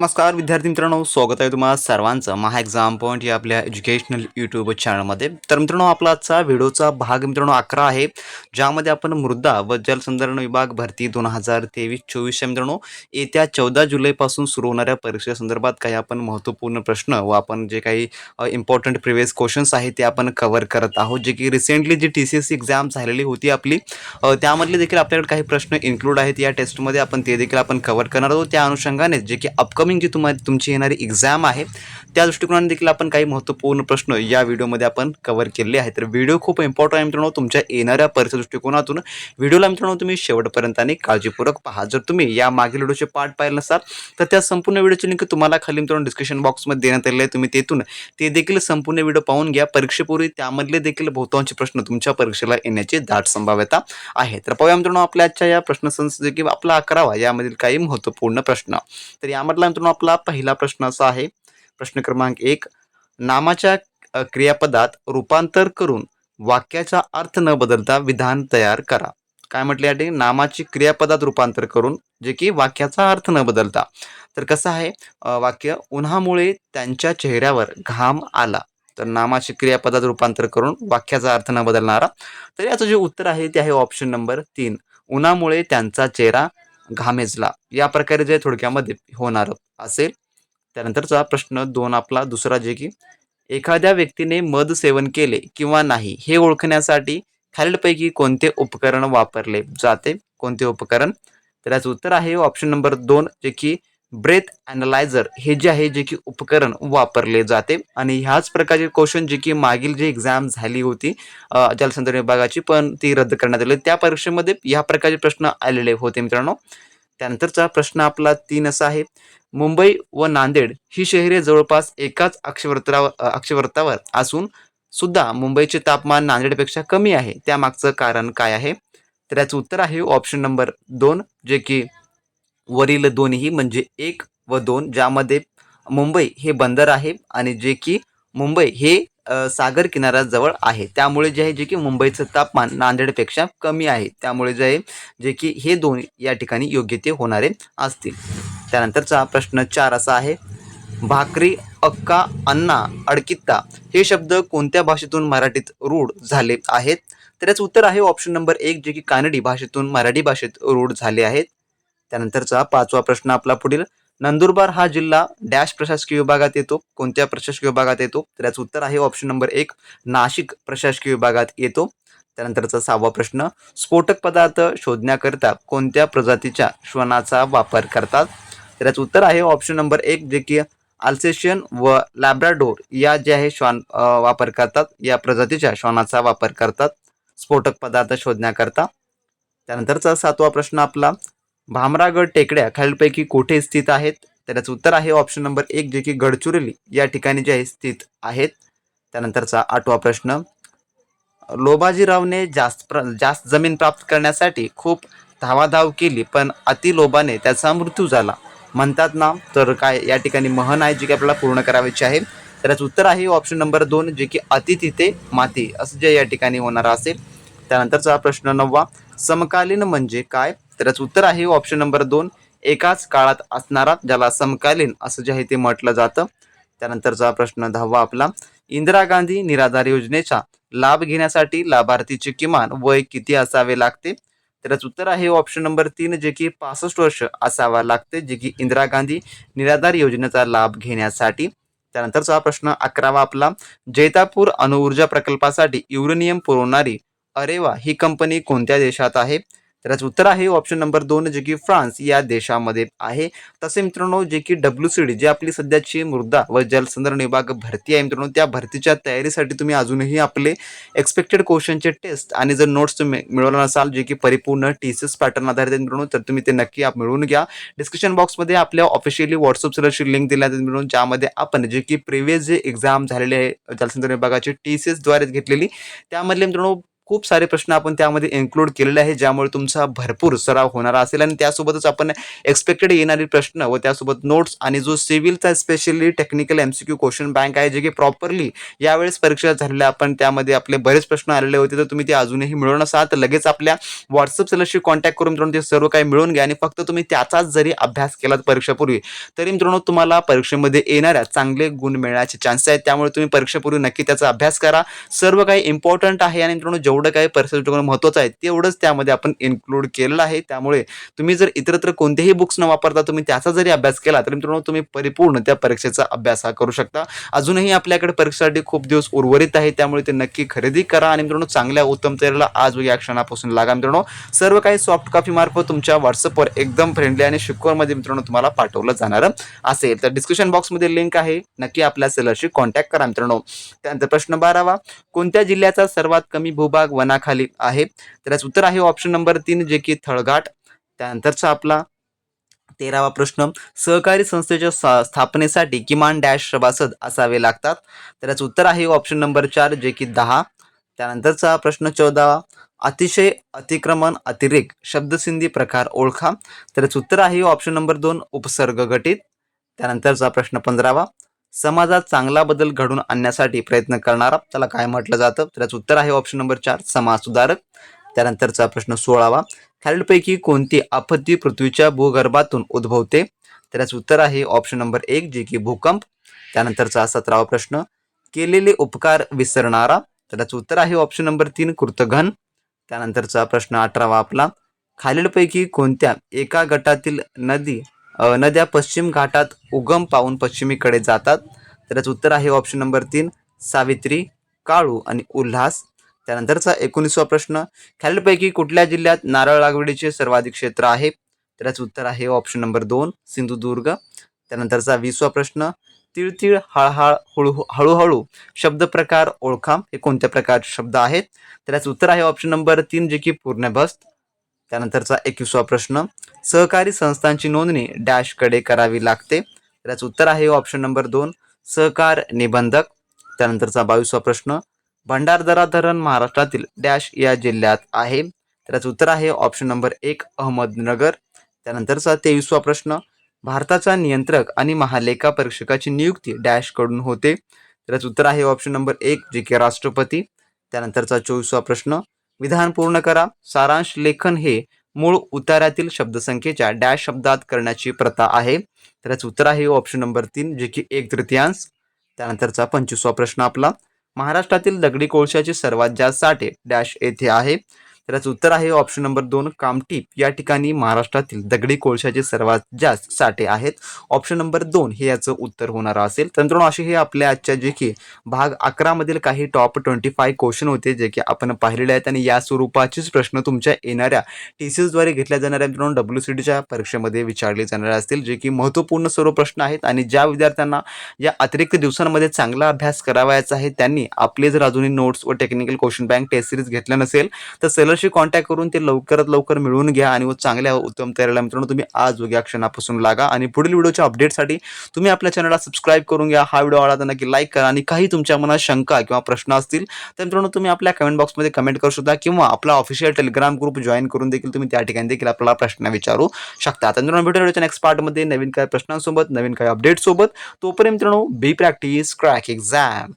नमस्कार विद्यार्थी मित्रांनो. स्वागत आहे तुम्हाला सर्वांचं. महा एक्झाम पॉईंट या आपल्या एज्युकेशनल यूट्यूब चॅनलमध्ये तर मित्रांनो आपला आजचा व्हिडिओचा भाग मित्रांनो अकरा आहे. ज्यामध्ये आपण मृदा व जलसंधारण विभाग भरती दोन हजार तेवीस चोवीसच्या मित्रांनो. येत्या चौदा जुलैपासून सुरू होणाऱ्या परीक्षेसंदर्भात काही आपण महत्त्वपूर्ण प्रश्न व आपण जे काही इम्पॉर्टंट प्रिव्हियस क्वेश्चन्स आहेत ते आपण कव्हर करत आहोत. जे की recently G T C S exam झालेली होती आपली त्यामधले देखील आपल्याकडे काही प्रश्न इन्क्लूड आहेत. या टेस्टमध्ये आपण ते देखील आपण कव्हर करणार आहोत. त्या अनुषंगाने जे की अपकमिंग जी तुम्हाला तुमची येणारी एक्झाम आहे त्या दृष्टिकोनाने देखील आपण काही महत्त्वपूर्ण प्रश्न या व्हिडिओमध्ये आपण कव्हर केले आहेत. तर व्हिडिओ खूप इम्पॉर्टंट आहे मित्रांनो. तुमच्या येणाऱ्या परीक्षा दृष्टिकोनातून व्हिडिओला मित्रांनो तुम्ही शेवटपर्यंत आणि काळजीपूर्वक पहा. जर तुम्ही या मागील व्हिडिओचे पार्ट पाहिले नसाल तर त्या संपूर्ण व्हिडिओची लिंक तुम्हाला खाली मित्रांनो डिस्क्रिप्शन बॉक्समध्ये देण्यात आलेली आहे. तुम्ही तेथून ते देखील संपूर्ण व्हिडिओ पाहून घ्या. परीक्षेपूर्वी त्यामधले देखील बहुतांश प्रश्न तुमच्या परीक्षेला येण्याची दाट संभाव्यता आहे. तर पाहूया मित्रांनो आपल्या आजच्या या प्रश्नसंच जे की आपला अकरावा यामधील काही महत्त्वपूर्ण प्रश्न. तर यामधला मित्रांनो आपला पहिला प्रश्न असा आहे. प्रश्न क्रमांक एक नामाच्या क्रियापदात रूपांतर करून वाक्याचा अर्थ न बदलता विधान तयार करा. काय म्हटले आहे नामाची क्रियापदात रूपांतर करून जे की वाक्याचा अर्थ न बदलता. तर कसं आहे? वाक्य उन्हामुळे त्यांच्या चेहऱ्यावर घाम आला. तर नामाची क्रियापदात रूपांतर करून वाक्याचा अर्थ न बदलणारा. तर याचं जे उत्तर आहे ते आहे ऑप्शन नंबर तीन. उन्हामुळे त्यांचा चेहरा घामेजला. या प्रकारे जे थोडक्यामध्ये होणार असेल त्यानंतरचा प्रश्न दोन आपला. दुसरा जे की एखाद्या व्यक्तीने मध सेवन केले किंवा नाही हे ओळखण्यासाठी खालीलपैकी कोणते उपकरण वापरले जाते? कोणते उपकरण? तर याचं उत्तर आहे ऑप्शन नंबर दोन जे की ब्रेथ अनालायझर हे जे आहे जे की उपकरण वापरले जाते. आणि ह्याच प्रकारचे क्वेश्चन जे की मागील जे एक्झाम झाली होती जलसंधारण विभागाची पण ती रद्द करण्यात आली. त्या परीक्षेमध्ये ह्या प्रकारचे प्रश्न आलेले होते मित्रांनो. त्यानंतरचा प्रश्न आपला तीन असा आहे. मुंबई व नांदेड ही शहरे जवळपास एकाच अक्षवर्तावर अक्षवर्तावर असून सुद्धा मुंबईचे तापमान नांदेडपेक्षा कमी आहे. त्यामागचं कारण काय आहे? तर याचं उत्तर आहे ऑप्शन नंबर दोन जे की वरील दोन्ही म्हणजे एक व दोन ज्यामध्ये मुंबई हे बंदर आहे आणि जे की मुंबई हे सागर किनाऱ्याजवळ आहे. त्यामुळे जे आहे जे की मुंबईचं तापमान नांदेडपेक्षा कमी आहे. त्यामुळे जे आहे जे की हे दोन या ठिकाणी योग्य ते होणारे असतील. त्यानंतरचा प्रश्न चार असा आहे भाकरी अक्का अन्ना अडकित्ता हे शब्द कोणत्या भाषेतून मराठीत रूढ झाले आहेत? तर याचं उत्तर आहे ऑप्शन नंबर एक जे की कानडी भाषेतून मराठी भाषेत रूढ झाले आहेत. त्यानंतरचा पाचवा प्रश्न आपला पुढील. नंदुरबार हा जिल्हा डॅश प्रशासकीय विभागात येतो. कोणत्या प्रशासकीय विभागात येतो? तर याचं उत्तर आहे ऑप्शन नंबर एक नाशिक प्रशासकीय विभागात येतो. त्यानंतरचा सहावा प्रश्न स्फोटक पदार्थ शोधण्याकरता कोणत्या प्रजातीच्या श्वनाचा वापर करतात? तर याचं उत्तर आहे ऑप्शन नंबर एक जे की आल्सेशियन व लॅब्राडोर या जे आहे श्वान वापर करतात या प्रजातीच्या श्वानाचा वापर करतात स्फोटक पदार्थ शोधण्याकरता. त्यानंतरचा सातवा प्रश्न आपला भामरागड टेकड्या खालीलपैकी कोठे स्थित आहेत? तर याचं उत्तर आहे ऑप्शन नंबर एक जे की गडचिरोली या ठिकाणी जे आहे स्थित आहेत. त्यानंतरचा आठवा प्रश्न लोबाजीरावने जास्त प्र जास्त जमीन प्राप्त करण्यासाठी खूप धावाधाव केली पण अतिलोभाने त्याचा मृत्यू झाला. म्हणतात ना तर काय या ठिकाणी महन आहे जी की आपल्याला पूर्ण करायची आहे. तर याचं उत्तर आहे ऑप्शन नंबर दोन जे की अति तिथे माती असं जे या ठिकाणी होणार असेल. त्यानंतरचा प्रश्न नववा समकालीन म्हणजे काय? तर उत्तर आहे ऑप्शन नंबर दोन. एकाच काळात असणारा ज्याला समकालीन असं जे आहे ते म्हटलं जातं. त्यानंतरचा प्रश्न दहावा आपला. इंदिरा गांधी निराधार योजनेचा लाभ घेण्यासाठी लाभार्थीचे किमान वय किती असावे लागते? तर उत्तर आहे ऑप्शन नंबर तीन जे की पासष्ट वर्ष असावा लागते जे की इंदिरा गांधी निराधार योजनेचा लाभ घेण्यासाठी. त्यानंतरचा प्रश्न अकरावा आपला. जैतापूर अणुऊर्जा प्रकल्पासाठी युरेनियम पुरवणारी अरेवा ही कंपनी कोणत्या देशात आहे? तर उत्तर आहे ऑप्शन नंबर दोन जे की फ्रान्स या देशामध्ये आहे. तसे मित्रांनो जे की डब्ल्यू सी डी जे आपली सध्याची मृदा व जलसंधारण विभाग भरती आहे मित्रांनो त्या भरतीच्या तयारीसाठी तुम्ही अजूनही आपले एक्सपेक्टेड क्वेश्चनचे टेस्ट आणि जर नोट्स तुम्ही मिळवला नसाल जे की परिपूर्ण टी सी एस पॅटर्न आधारित आहेत मित्रांनो तर तुम्ही ते नक्की आप मिळवून घ्या. डिस्क्रिप्शन बॉक्समध्ये आपल्या ऑफिशियली व्हॉट्सअप सर्वरची लिंक दिल्या आहेत मिळून ज्यामध्ये आपण जे की प्रिव्हियस जे एक्झाम झालेले आहे जलसंधारण विभागाची टी सी एसद्वारे घेतलेली त्यामधले मित्रांनो खूप सारे प्रश्न आपण त्यामध्ये इन्क्लूड केलेले आहे ज्यामुळे तुमचा भरपूर सराव होणारा असेल. आणि त्यासोबतच आपण एक्सपेक्टेड येणारे प्रश्न व त्यासोबत नोट्स आणि जो सिव्हिलचा specially technical M C Q question bank आहे जे की प्रॉपरली यावेळेस परीक्षा झालेल्या आपण त्यामध्ये आपले बरेच प्रश्न आलेले होते. तर तुम्ही ते अजूनही मिळवून असाल तर लगेच आपल्या व्हॉट्सअप सेलरशी कॉन्टॅक्ट करून मित्रांनो ते सर्व काही मिळून घ्या. आणि फक्त तुम्ही त्याचाच जरी अभ्यास केलात परीक्षेपूर्वी तरी मित्रांनो तुम्हाला परीक्षेमध्ये येणाऱ्या चांगले गुण मिळण्याचे चान्सेस आहेत. त्यामुळे तुम्ही परीक्षेपूर्वी नक्की त्याचा अभ्यास करा. सर्व काही इम्पॉर्टंट आहे आणि मित्रांनो जेवढं काही परीक्षेच्या महत्त्वाचं आहे तेवढंच त्यामध्ये आपण इन्क्लूड केलेलं आहे. त्यामुळे तुम्ही जर इतरत्र कोणतेही बुक्स न वापरता तुम्ही त्याचा जरी अभ्यास केला तर मित्रांनो तुम्ही परिपूर्ण त्या परीक्षेचा अभ्यास हा करू शकता. अजूनही आपल्याकडे परीक्षेसाठी खूप दिवस उर्वरित आहे त्यामुळे ते नक्की खरेदी करा आणि मित्रांनो चांगल्या उत्तम तयारीला आज या क्षणापासून लागा. मित्रांनो सर्व काही सॉफ्ट कॉपी मार्फत तुमच्या व्हॉट्सअपवर एकदम फ्रेंडली आणि शिकवरमध्ये मित्रांनो तुम्हाला पाठवलं जाणार असेल. तर डिस्क्रिप्शन बॉक्समध्ये लिंक आहे. नक्की आपल्या सेलरशी कॉन्टॅक्ट करा मित्रांनो. त्यानंतर प्रश्न बारावा कोणत्या जिल्ह्याचा सर्वात कमी भूभाग वनाखाली आहे. तर याचं उत्तर आहे ऑप्शन नंबर तीन जे की थळघाट. त्यानंतरचा आपला तेरावा प्रश्न सहकारी संस्थेच्या सा- स्थापनेसाठी किमान डॅश सभासद असावे लागतात. तर याचं उत्तर आहे ऑप्शन नंबर चार जे की दहा. त्यानंतरचा प्रश्न चौदावा अतिशय अतिक्रमण अतिरेक शब्दसिंधी प्रकार ओळखा. तर याचं उत्तर आहे ऑप्शन नंबर दोन उपसर्ग गटित त्यानंतरचा प्रश्न पंधरावा समाजात चांगला बदल घडून आणण्यासाठी प्रयत्न करणारा त्याला काय म्हटलं जातं? तर याचं उत्तर आहे ऑप्शन नंबर चार समाज सुधारक. त्यानंतरचा प्रश्न सोळावा. खालीलपैकी कोणती आपत्ती पृथ्वीच्या भूगर्भातून उद्भवते? तर याचं उत्तर आहे ऑप्शन नंबर एक जे की भूकंप. त्यानंतरचा सतरावा प्रश्न केलेले उपकार विसरणारा. तर याचं उत्तर आहे ऑप्शन नंबर तीन कृतघन. त्यानंतरचा प्रश्न अठरावा आपला. खालीलपैकी कोणत्या एका गटातील नदी नद्या पश्चिम घाटात उगम पावून पश्चिमेकडे जातात. त्याचं उत्तर आहे ऑप्शन नंबर तीन सावित्री काळू आणि उल्हास. त्यानंतरचा एकोणीसवा प्रश्न खालीलपैकी कुठल्या जिल्ह्यात नारळ लागवडीचे सर्वाधिक क्षेत्र आहे? त्याचं उत्तर आहे ऑप्शन नंबर दोन सिंधुदुर्ग. त्यानंतरचा वीसवा प्रश्न तिळतिळ हळहळ हळू हळूहळू शब्द प्रकार ओळखा हे कोणत्या प्रकारचे शब्द आहेत? त्याच उत्तर आहे ऑप्शन नंबर तीन जे की पूर्णभस्त त्यानंतरचा एकविसवा प्रश्न सहकारी संस्थांची नोंदणी डॅशकडे करावी लागते. त्याचं उत्तर आहे ऑप्शन नंबर दोन सहकार निबंधक. त्यानंतरचा बावीसवा प्रश्न भंडारदरा धरण महाराष्ट्रातील डॅश या जिल्ह्यात आहे. त्याचं उत्तर आहे ऑप्शन नंबर एक अहमदनगर. त्यानंतरचा तेवीसवा प्रश्न भारताचा नियंत्रक आणि महालेखा परीक्षकाची नियुक्ती डॅशकडून होते. त्याचं उत्तर आहे ऑप्शन नंबर एक जे की राष्ट्रपती. त्यानंतरचा चोवीसवा प्रश्न विधान पूर्ण करा. सारांश लेखन हे मूळ उतारातील शब्दसंख्येच्या डॅश शब्दात करण्याची प्रथा आहे. तर याचं उत्तर आहे ऑप्शन नंबर तीन जे की एक तृतीयांश. त्यानंतरचा पंचवीसवा प्रश्न आपला. महाराष्ट्रातील दगडी कोळशाचे सर्वात जास्त साठे डॅश येथे आहे. तर याचं उत्तर आहे ऑप्शन नंबर दोन कामटीप या ठिकाणी महाराष्ट्रातील दगडी कोळशाचे सर्वात जास्त साठे आहेत. ऑप्शन नंबर दोन हे याचं उत्तर होणार असेल. तर असे हे आपल्या आजच्या जे की भाग अकरामधील काही टॉप ट्वेंटी फाय क्वेश्चन होते जे की आपण पाहिलेले आहेत. आणि या स्वरूपाचेच प्रश्न तुमच्या येणाऱ्या टी सी एसद्वारे घेतल्या जाणाऱ्या मित्रांनो डब्ल्यू सी डीच्या परीक्षेमध्ये विचारले जाणारे असतील जे की महत्त्वपूर्ण सर्व प्रश्न आहेत. आणि ज्या विद्यार्थ्यांना या अतिरिक्त दिवसांमध्ये चांगला अभ्यास करावायचा आहे त्यांनी आपले जर अजूनही नोट्स व technical question bank test series घेतल्या नसेल तर सेलरशी कॉन्टॅक्ट करून ते लवकरात लवकर मिळवून घ्या आणि व चांगल्या उत्तम तयारीला मित्रांनो तुम्ही आज उद्या क्षणापासून लागा आणि पुढील व्हिडिओच्या अपडेटसाठी तुम्ही आपल्या चॅनलला सबस्क्राईब करून घ्या. हा व्हिडिओ आवडला तर नक्की लाईक करा आणि काही तुमच्या मनात शंका किंवा प्रश्न असतील तर मित्रांनो तुम्ही आपल्या कमेंट बॉक्समध्ये कमेंट करू शकता किंवा आपला ऑफिशियल टेलिग्राम ग्रुप जॉईन करून देखील तुम्ही त्या ठिकाणी देखील आपल्याला प्रश्न विचारू शकता. तर मित्रांनो व्हिडिओच्या नेक्स्ट पार्टमध्ये नवीन काही प्रश्नांसोबत नवीन काही अपडेटसोबत तोपर्यंत मित्रांनो बी प्रॅक्टिस क्रॅक एक्झाम